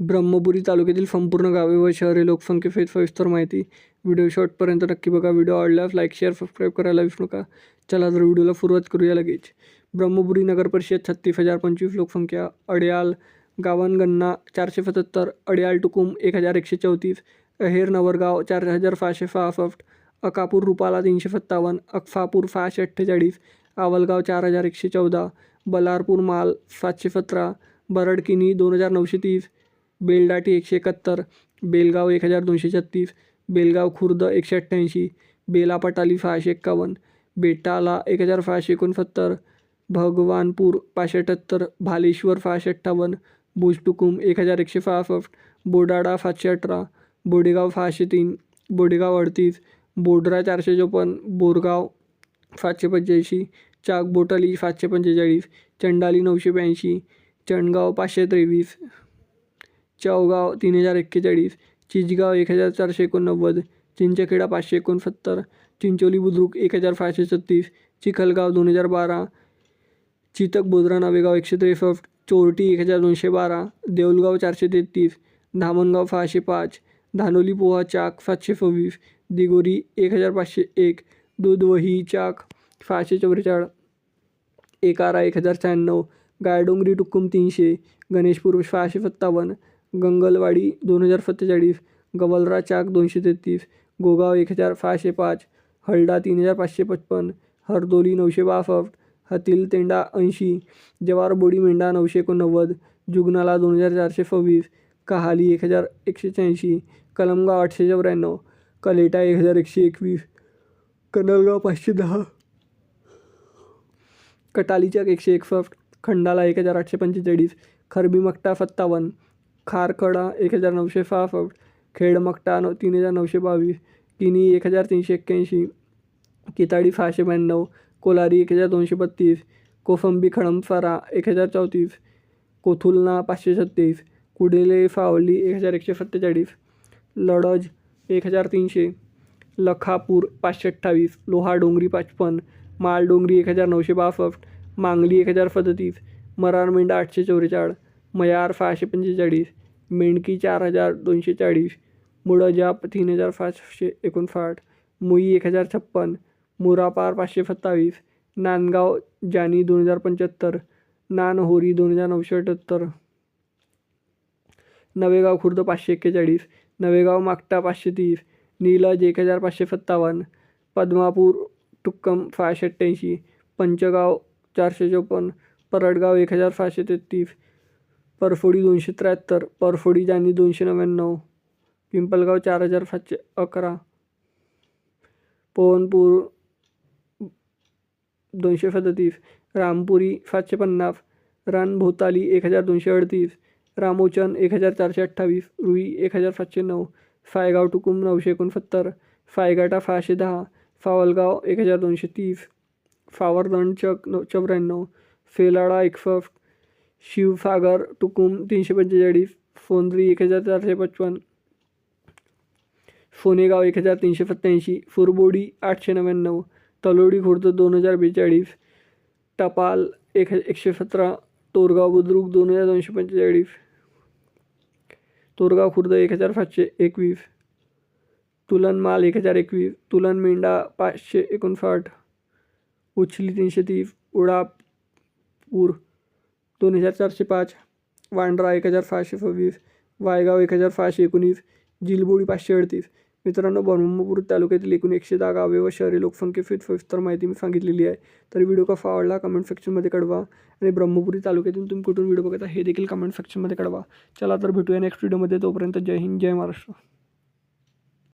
ब्रह्मपुरी तालुक्यातील संपूर्ण गावे व शहरे लोकसंख्येसहित सविस्तर माहिती. व्हिडिओ शॉर्टपर्यंत नक्की बघा. व्हिडिओ आवडल्यास लाईक शेअर सबस्क्राईब करायला विसरू नका. चला तर व्हिडिओला सुरुवात करूया लगेच. ब्रह्मपुरी नगर परिषद छत्तीस हजार पंचवीस लोकसंख्या अड्याल गावनगन्ना चारशे सत्याहत्तर अड्याल टुकुम एक हजार एकशे चौतीस अहेर नवरगाव चार हजार सहाशे सहासष्ट अकापूर रुपाला तीनशे सत्तावन्न अक्फापूर सहाशे अठ्ठेचाळीस आवलगाव चार हजार एकशे चौदा बलारपूर माल सातशे सतरा बरडकिनी दोन हजार नऊशे तीस बेलडाटी एकशे एकाहत्तर बेलगाव एक हजार दोनशे छत्तीस बेलगाव खुर्द एकशे अठ्ठ्याऐंशी बेलापटाली सहाशे एक्कावन्न बेटाला एक हजार सहाशे एकोणसत्तर भगवानपूर पाचशे अठ्ठ्याहत्तर भालेश्वर सहाशे अठ्ठावन्न भुजटुकुम एक हजार एकशे सहासष्ट बोडाडा सातशे अठरा बोडेगाव सहाशे तीन बोडेगाव अडतीस बोडरा चारशे चोपन्न बोरगाव सातशे पंच्याऐंशी चाकबोटली सातशे पंचेचाळीस चंडाली नऊशे ब्याऐंशी चणगाव पाचशे तेवीस चौगाव तीन हजार एक्केचाळीस चिचगाव एक हजार चारशे एकोणनव्वद चिंचखेडा पाचशे एकोणसत्तर चिंचोली बुद्रुक एक हजार पाचशे छत्तीस चिखलगाव दोन हजार बारा चितक बोधरा नावेगाव एकशे त्रेसष्ट चोरटी एक हजार दोनशे बारा देऊलगाव चारशे तेहतीस धामणगाव सहाशे पाच धानोली पोहा चाक सातशे सव्वीस दिगोरी एक हजार पाचशे एक दुधवही चाक सहाशे चौवेचाळीस एकारा एक हजार शहाण्णव गायडोंगरी टुक्कुम तीनशे गणेशपूर सहाशे सत्तावन्न गंगलवाडी दोन हजार सत्तेचाळीस गवलरा चाक दोनशे तेहतीस गोगाव एक हजार सहाशे पाच हळडा तीन हजार पाचशे पचपन्न हरदोली नऊशे बासष्ट हतील तेंडा ऐंशी जवार बोडी मेंढा नऊशे एकोणनव्वद जुगनाला दोन हजार चारशे सव्वीस कहाली एक हजार एकशे शहाऐंशी कलमगाव आठशे चौऱ्याण्णव कलेटा एक हजार एकशे एकवीस कनलगाव पाचशे दहा कटालीचक एकशे एकसष्ट खंडाला एक हजार आठशे पंचेचाळीस खरबी मकटा सत्तावन्न खारखडा एक हजार नऊशे सहासष्ट खेडमकटा नऊ तीन हजार नऊशे बावीस किनी एक हजार तीनशे एक्क्याऐंशी किताडी सहाशे ब्याण्णव कोलारी एक हजार दोनशे बत्तीस कोसंबी खडमसारा एक हजार चौतीस कोथुलना पाचशे छत्तीस कुडेले सावली एक हजार एकशे सत्तेचाळीस लडज एक हजार तीनशे लखापूर पाचशे अठ्ठावीस लोहाडोंगरी पाचपन्न मालडोंगरी एक हजार नऊशे बासष्ट मांगली एक हजार सदतीस मरारमेंढा आठशे चौवेचाळीस मयार सहाशे पंचेचाळीस मेंढकी चार हजार दोनशे चाळीस मुळजाप तीन हजार पाचशे एकोणसाठ मुई एक हजार छप्पन मुरापार पाचशे सत्तावीस नांदगाव जानी दोन हजार पंच्याहत्तर नानहोरी दोन हजार नऊशे अठ्ठ्याहत्तर नवेगाव खुर्द पाचशे एक्केचाळीस नवेगाव मागटा पाचशे तीस नीलज एक हजार पाचशे सत्तावन्न पद्मापूर टुक्कम सहाशे अठ्ठ्याऐंशी पंचगाव चारशे चौपन्न परडगाव एक हजार सहाशे तेहतीस परफोडी दोनशे त्र्याहत्तर परफोडी जानी दोनशे नव्याण्णव पिंपलगाव चार हजार सातशे अकरा पवनपूर दोनशे सदतीस रामपुरी सातशे पन्नास रानभोताली एक हजार दोनशे अडतीस रामोचन एक हजार चारशे अठ्ठावीस रुई एक हजार सातशे नऊ सायगाव टुकुम नऊशे एकोणसत्तर सायगाटा सहाशे दहा सावलगाव एक हजार दोनशे तीस सावरदंड चक नऊ चौऱ्याण्णव सेलाडा एकसष्ट शिवसागर टुकुम तीनशे पंचेचाळीस फोंद्री एक हजार चारशे पचपन्न सोनेगाव एक हजार तीनशे सत्त्याऐंशी फुरबोडी आठशे नव्याण्णव तलोडी खुर्द दोन हजार बेचाळीस टपाल एक एकशे सतरा तोरगाव बुद्रुक दोन हजार दोनशे पंचेचाळीस तोरगाव खुर्द एक हजार सातशे एकवीस तुलन माल एक हजार एकवीस तुलन मेंढा पाचशे एकोणसाठ उचली तीनशे तीस उडापूर दोन हजार चारशे पाच वांड्रा एक हजार सहाशे सव्वीस वायगाव एक हजार सहाशे एकोणीस जिलबोडी पाचशे अडतीस. मित्रांनो ब्रह्मपूर तालुक्यातील एकूण एकशे दहा गावे व शहरी लोकसंख्येची सविस्तर माहिती मी सांगितलेली आहे. तर व्हिडिओ कसा आवडला कमेंट सेक्शनमध्ये कळवा. आणि ब्रह्मपुरी तालुक्यातून तुम्ही कुठून व्हिडिओ बघता हे देखील कमेंट सेक्शनमध्ये कळवा. चला तर भेटूया नेक्स्ट व्हिडिओमध्ये तोपर्यंत जय हिंद जय महाराष्ट्र.